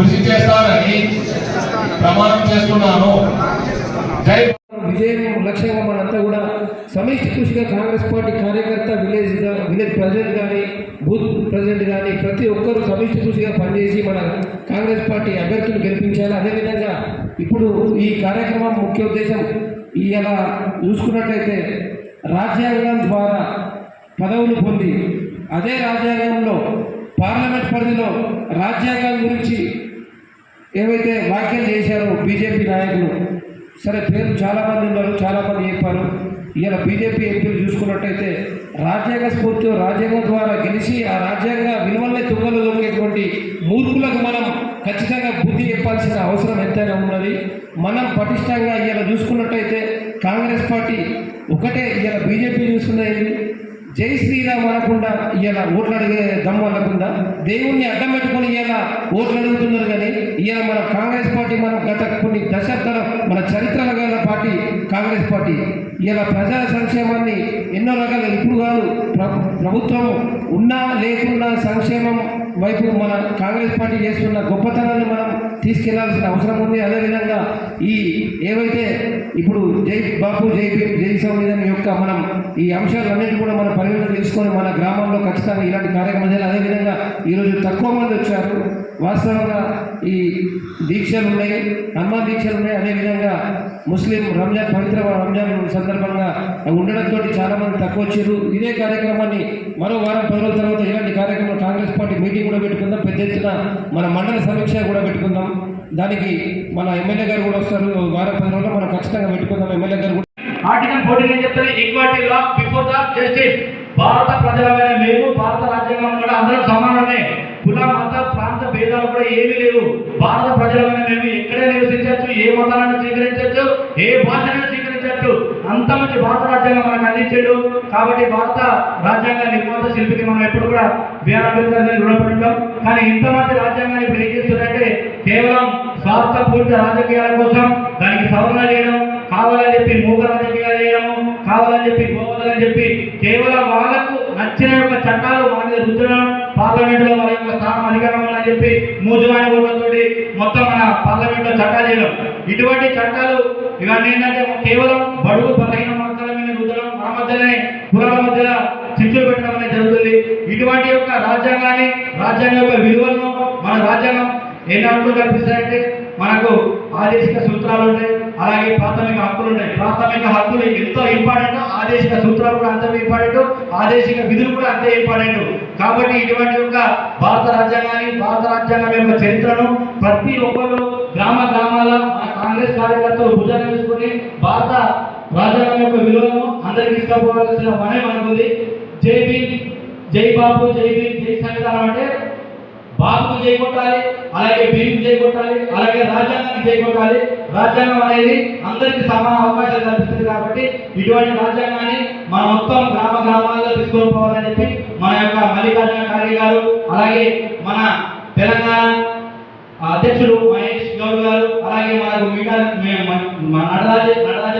కృషి చేస్తానని ప్రమాణం చేస్తున్నాను. జై విజయం లక్ష్యంగా మనంతా కూడా సమిష్టి కృషిగా కాంగ్రెస్ పార్టీ కార్యకర్త విలేజ్ విలేజ్ ప్రెసిడెంట్ కానీ బూత్ ప్రెసిడెంట్ కానీ ప్రతి ఒక్కరూ సమిష్టి కృషిగా పనిచేసి మన కాంగ్రెస్ పార్టీ అభ్యర్థులు గెలిపించాలి. అదేవిధంగా ఇప్పుడు ఈ కార్యక్రమం ముఖ్య ఉద్దేశం ఇలా చూసుకున్నట్టయితే రాజ్యాంగం ద్వారా పదవులు పొంది అదే రాజ్యాంగంలో పార్లమెంట్ పరిధిలో రాజ్యాంగం గురించి ఏవైతే వ్యాఖ్యలు చేశారో బీజేపీ నాయకులు సరే పేరు చాలా మంది ఉన్నారు చాలా మంది చెప్పారు. ఇలా బీజేపీ ఎంపీలు చూసుకున్నట్టయితే రాజ్యాంగ స్ఫూర్తితో రాజ్యాంగం ద్వారా గెలిచి ఆ రాజ్యాంగ విలువలనే తుంగలు దొరికేటువంటి మూర్ఖులకు మనం ఖచ్చితంగా బుద్ధి చెప్పాల్సిన అవసరం ఎంతైనా ఉన్నది. మనం పటిష్టంగా ఇలా చూసుకున్నట్టయితే కాంగ్రెస్ పార్టీ ఒకటే ఇలా బీజేపీ చూస్తున్నది జై శ్రీరామ్ అనకుండా ఇలా ఓట్లు అడిగే దమ్ము అనకుండా దేవుణ్ణి అడ్డం పెట్టుకుని ఇలా ఓట్లు అడుగుతున్నారు కానీ ఇలా మన కాంగ్రెస్ పార్టీ మనం గత కొన్ని దశాబ్దాల మన చరిత్రలో గల పార్టీ కాంగ్రెస్ పార్టీ. ఇలా ప్రజా సంక్షేమాన్ని ఎన్నో రకాల ఇప్పుడు కాదు ప్రభుత్వం ఉన్నా లేకున్నా సంక్షేమం వైపు మన కాంగ్రెస్ పార్టీ చేస్తున్న గొప్పతనాన్ని మనం తీసుకెళ్ళాల్సిన అవసరం ఉంది. అదేవిధంగా ఈ ఏవైతే ఇప్పుడు జై బాపు జై జై సంవిధానం యొక్క మనం ఈ అంశాలన్నింటి కూడా మన పరిగణన తీసుకొని మన గ్రామంలో ఖచ్చితంగా ఇలాంటి కార్యక్రమం చేయాలి. అదేవిధంగా ఈరోజు తక్కువ మంది వచ్చారు. వాస్తవంగా ఈ దీక్షలు ఉన్నాయి అమ్మ దీక్షలు ఉన్నాయి. అదేవిధంగా ముస్లిం రంజాన్ పవిత్ర రంజాన్ సందర్భంగా ఉండడంతో చాలామంది తక్కువ వచ్చారు. ఇదే కార్యక్రమాన్ని మరో వారం పది రోజుల తర్వాత ఇలాంటి కార్యక్రమం కాంగ్రెస్ పార్టీ మీటింగ్ కూడా పెట్టుకుందాం. పెద్ద ఎత్తున మన మండల సమీక్ష కూడా పెట్టుకుందాం. దానికి మన ఎమ్మెల్యే గారు కూడా వస్తారు. వారం పది రోజుల్లో మనం ఖచ్చితంగా పెట్టుకుందాం. ఎమ్మెల్యే గారు కూడా ఆర్టికల్ ఫోర్టీన్ ఏం చెప్తుంది? Equality law before the justice భారత ప్రజలమైన మేము భారత రాజ్యాంగం కూడా అందరం సమానమే. కుల మత ప్రాంత భేదాలు కూడా ఏమీ లేవు. భారత ప్రజలమైన మేము ఎక్కడే నివసించవచ్చు ఏ మతాలను స్వీకరించవచ్చు ఏ భాషను స్వీకరించవచ్చు. అంత మంచి భారత రాజ్యాంగం మనకు అందించాడు. కాబట్టి భారత రాజ్యాంగ నిర్మాత శిల్పికి మనం ఎప్పుడు కూడా బిఆర్ అంబేద్కర్ గారిని రుణపడి ఉంటాం. కానీ ఇంత మంచి రాజ్యాంగాన్ని ఇప్పుడు ఏం చేస్తుందంటే కేవలం స్వార్థపూరిత రాజకీయాల కోసం దానికి సవరణ చేయడం కావాలని చెప్పి మూగ రాజకీయాలు చేయడము కావాలని చెప్పి గోవలని చెప్పి కేవలం వాళ్ళకు నచ్చిన యొక్క చట్టాలు వాళ్ళ మీద రుద్దడం పార్లమెంట్లో వాళ్ళ యొక్క స్థానం అధికారం అని చెప్పి మూజువాని ఓట్లతోటి మొత్తం మన పార్లమెంట్లో చట్టాలు చేయడం. ఇటువంటి చట్టాలు ఇవన్నీ ఏంటంటే కేవలం బడుగు బలహీన వర్గాల మీద రుద్దడం మన మధ్యనే కులాల మధ్యలో చిచ్చులు పెట్టడం అనేది జరుగుతుంది. ఇటువంటి యొక్క రాజ్యాంగాన్ని రాజ్యాంగం యొక్క విలువలను మన రాజ్యాంగం ఎన్ని హక్కులు కల్పిస్తాయంటే మనకు ఆదేశిక సూత్రాలు ఉంటాయి. అలాగే ప్రాథమిక హక్కులు ఉంటాయి. ప్రాథమిక హక్కులు ఎంతో ఇంపార్టెంట్. ఆదేశిక సూత్రాలు కూడా అంతే ఇంపార్టెంట్. ఆదేశిక విధులు కూడా అంతే ఇంపార్టెంట్. కాబట్టి ఇటువంటి యొక్క భారత రాజ్యాంగాన్ని భారత రాజ్యాంగం యొక్క చరిత్రను ప్రతి ఒక్కరు గ్రామ గ్రామాల కాంగ్రెస్ కార్యకర్తలు భుజాన్ని వేసుకుని భారత రాజ్యాంగం యొక్క విలువను అందరికీ తీసుకుపోవాల్సిన పనే మనకుంది. జై భీమ్ జై బాబు జై భీమ్ జై సంవిధానం అంటే బాబుకు జై అలాగే భీముకు జై అలాగే రాజ్యాంగాన్ని చేయగొట్టాలి రాజ్యాంగం అనేది అందరికీ సమాన అవకాశాలు కల్పిస్తుంది కాబట్టి ఇటువంటి రాజ్యాంగాన్ని మన మొత్తం గ్రామ గ్రామాల్లో తీసుకొని పోవాలని చెప్పి మన యొక్క మల్లికార్జున ఖార్గే గారు అలాగే మన తెలంగాణ అధ్యక్షుడు మహేష్ గౌడ్ గారు అలాగే మనకు మీటా మే- మన నటరాజ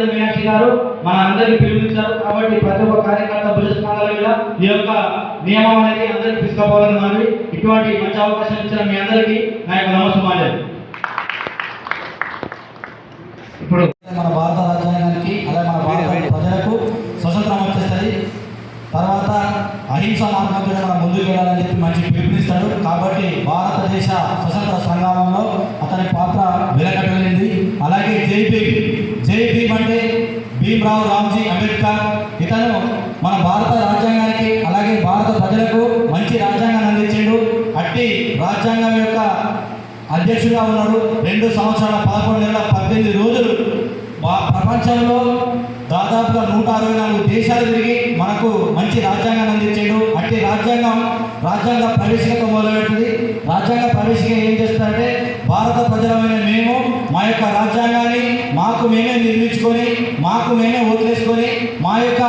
మీనాక్షి గారు మన అందరికి పిలుపునిచ్చారు కాబట్టి ప్రతి ఒక్క కార్యకర్త భుజస్కంధాల మీద ఈ యొక్క నియమం అనేది అందరికి తీసుకోవాలని మనవి ఇటువంటి మంచి అవకాశం ఇచ్చిన మీ అందరికీ నా యొక్క నమస్కారం ఇప్పుడు మన భారత రాజ్యాంగానికి అలాగే మన భారత ప్రజలకు స్వతంత్రం వచ్చేస్తుంది. తర్వాత అహింస మార్గంతో మనం ముందుకు వెళ్ళాలని చెప్పి మంచి పిలుపునిస్తాడు. కాబట్టి భారతదేశ స్వతంత్ర సంగ్రామంలో అతని పాత్ర వెలకట్టలేనిది అలాగే జై భీమ్. జై భీమ్ అంటే భీమ్రావు రామ్జీ అంబేద్కర్. ఇతను మన భారత రాజ్యాంగానికి అలాగే భారత ప్రజలకు మంచి రాజ్యాంగాన్ని అందించిండు. అట్టి రాజ్యాంగం యొక్క అధ్యక్షుడిగా ఉన్నాడు. రెండు సంవత్సరాల పదకొండు నెలల పద్దెనిమిది రోజులు ప్రపంచంలో దాదాపుగా నూట అరవై నాలుగు దేశాలు తిరిగి మనకు మంచి రాజ్యాంగాన్ని అందించాడు. అట్టి రాజ్యాంగం రాజ్యాంగ ప్రవేశిక మొదలుపెట్టింది. రాజ్యాంగ ప్రవేశిక ఏం చేస్తారంటే భారత ప్రజలమైన మేము మా యొక్క రాజ్యాంగాన్ని మాకు మేమే నిర్మించుకొని మాకు మేమే వదిలేసుకొని మా యొక్క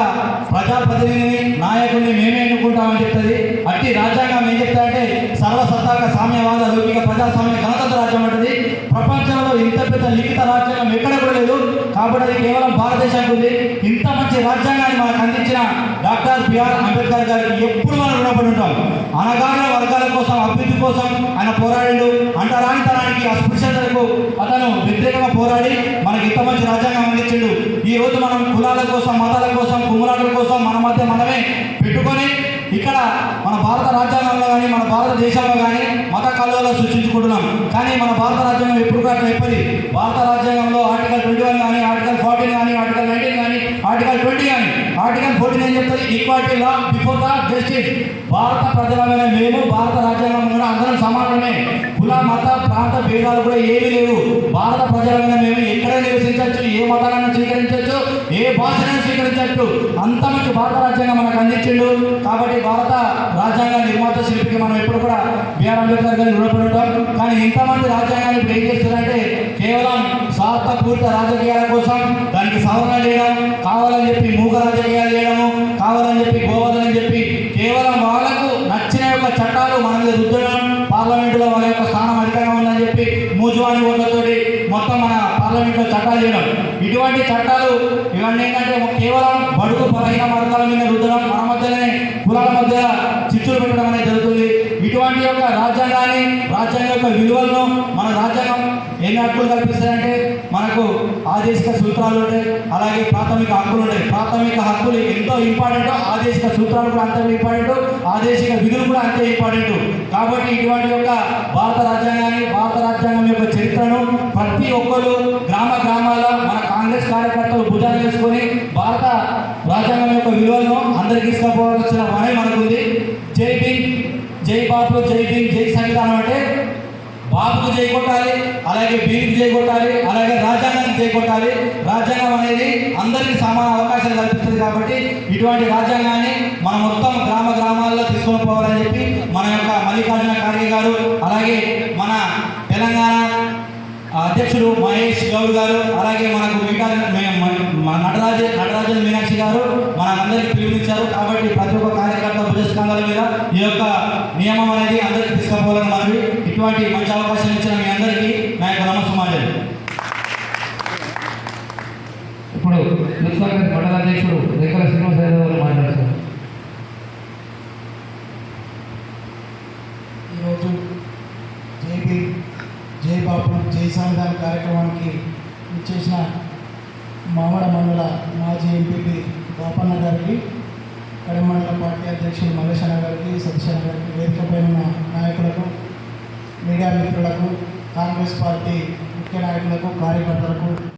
ప్రజాప్రతినిధిని నాయకుడిని మేమే ఎన్నుకుంటామని చెప్తుంది. అట్టి రాజ్యాంగం ఏం చెప్తారంటే సర్వసత్తాక సామ్యవాద లౌకిక ప్రజాస్వామ్య గణతంత్ర రాజ్యం అంటది ప్రపంచంలో ఇంత పెద్ద లిఖిత రాజ్యాంగం ఎక్కడ కూడా లేదు కాబట్టి అది కేవలం భారతదేశానికి ఉంది ఇంత మంచి రాజ్యాంగాన్ని మనకు అందించిన డాక్టర్ బిఆర్ అంబేద్కర్ గారికి ఎప్పుడు మనం రుణపడి ఉంటాం. అనగానే వర్గాల కోసం అభివృద్ధి కోసం ఆయన పోరాడాడు. అంటరానితనానికి అస్పృశ్యతలకు అతను వ్యతిరేకంగా పోరాడి మనకి ఇంత మంచి రాజ్యాంగం అందించిండు. ఈ రోజు మనం కులాల కోసం మతాల కోసం కుమ్మరాల కోసం మన మధ్య మనమే పెట్టుకొని ఇక్కడ మన భారత రాజ్యాంగంలో కానీ మన భారతదేశంలో కానీ మత కాలువలో సృష్టించుకుంటున్నాం. కానీ మన భారత రాజ్యాంగం ఎప్పుడు కూడా చెప్పది. భారత రాజ్యాంగంలో ఆర్టికల్ ట్వంటీ వన్ కానీ ఆర్టికల్ ఫార్టీన్ కానీ ఆర్టికల్ నైన్టీన్ కానీ ఆర్టికల్ ట్వంటీ కానీ ఆర్టికల్ ఫోర్టీన్ ఏం చెప్తుంది? Equality law before the justice భారత ప్రజలమైన మేము భారత రాజ్యాంగం కూడా అందరం సమానమే. కుల మత ప్రాంత భేదాలు కూడా ఏమీ లేవు. భారత ప్రజలమైన మేము ఎక్కడ నివసించవచ్చు? ఏ మతాలను స్వీకరించవచ్చు? ఏ భాషను స్వీకరించవచ్చు? అంత మంచి భారత రాజ్యాంగం మనకు అందించిండు. కాబట్టి భారత రాజ్యాంగ నిర్మాత శిల్పికి మనం ఎప్పుడు కూడా బిఆర్ అంబేద్కర్ గారిని రుణపడి ఉంటాం. కానీ ఇంతమంది రాజ్యాంగాన్ని ఏం చేస్తున్నారంటే కేవలం స్వార్థపూరిత రాజకీయాల కోసం దానికి సవరణ చేయడం కావాలని చెప్పి మూగ రాజకీయాలు చేయడము కావాలని చెప్పి గోవదని చెప్పి కేవలం వాళ్ళకు నచ్చిన యొక్క చట్టాలు మన మీద రుద్దడం పార్లమెంటులో వాళ్ళ యొక్క స్థానం అధికారం ఉందని చెప్పి మూజువాణి ఓట్లతోటి మొత్తం మన పార్లమెంట్లో చట్టాలు చేయడం. ఇటువంటి చట్టాలు ఇవన్నీ ఏంటంటే కేవలం బడుగు బలహీన వర్గాల మీద రుద్దడం మన మధ్యనే కులాల మధ్య చిచ్చులు పెట్టడం అనేది జరుగుతుంది. ఇటువంటి యొక్క రాజ్యాంగాన్ని రాజ్యాంగం యొక్క విలువలను మన రాజ్యాంగం ఎన్ని హక్కులు కల్పిస్తాయంటే మనకు ఆదేశిక సూత్రాలు ఉంటాయి. అలాగే ప్రాథమిక హక్కులు ఉంటాయి. ప్రాథమిక హక్కులు ఎంతో ఇంపార్టెంట్ ఆదేశిక సూత్రాలు కూడా అంతే ఇంపార్టెంట్ ఆదేశిక విధులు కూడా అంతే ఇంపార్టెంట్ కాబట్టి ఇటువంటి యొక్క భారత రాజ్యాంగాన్ని భారత రాజ్యాంగం యొక్క చరిత్రను ప్రతి ఒక్కరు గ్రామ గ్రామాల మన కాంగ్రెస్ కార్యకర్తలు భుజాలు చేసుకొని భారత రాజ్యాంగం యొక్క విలువలను అందరికీ తీసుకుపోవాల్సిన పని మనకుంది. జై భీమ్ జై బాబు జై భీమ్ జై సంవిధానం అంటే బాబుకు చేయగొట్టాలి అలాగే బీరికి చేయగొట్టాలి అలాగే రాజ్యాంగానికి జై రాజ్యాంగం అనేది అందరికీ సమాన అవకాశాలు కల్పిస్తుంది కాబట్టి ఇటువంటి రాజ్యాంగాన్ని మన మొత్తం గ్రామ గ్రామాల్లో తీసుకొని పోవాలని చెప్పి మన యొక్క మల్లికార్జున ఖార్గే గారు అలాగే మన తెలంగాణ అధ్యక్షుడు మహేష్ గౌడ్ గారు అలాగే మనకు మిగతా మే- నటరాజ నటరాజన్ మీనాక్షి గారు మనందరికీ పిలుపునిచ్చారు. కాబట్టి ప్రతి ఒక్క కార్యకర్త భుజస్కంధాల మీద ఈ యొక్క నియమం అనేది అందరికీ తీసుకుపోవాలని మనవి. ఇటువంటి మంచి అవకాశం ఇచ్చిన మీ అందరికీ నా యొక్క నమస్సుమాజలు ఇప్పుడు మండలాధ్యక్షుడు మండల అధ్యక్షుడు రేఖల శ్రీనివాసరావు గారు మాట్లాడుతున్నారు ఈరోజు జై భీమ్ జై బాపు జై సంవిధాన కార్యక్రమానికి ఇచ్చేసిన మామడ మండల మాజీ ఎంపీపీ బాపన్న గారికి కడమ మండల పార్టీ అధ్యక్షుడు మల్లేష్ గారికి సతీష్ గారికి వేదికపై ఉన్న నాయకులకు మీడియా మిత్రులకు కాంగ్రెస్ పార్టీ ముఖ్య నాయకులకు కార్యకర్తలకు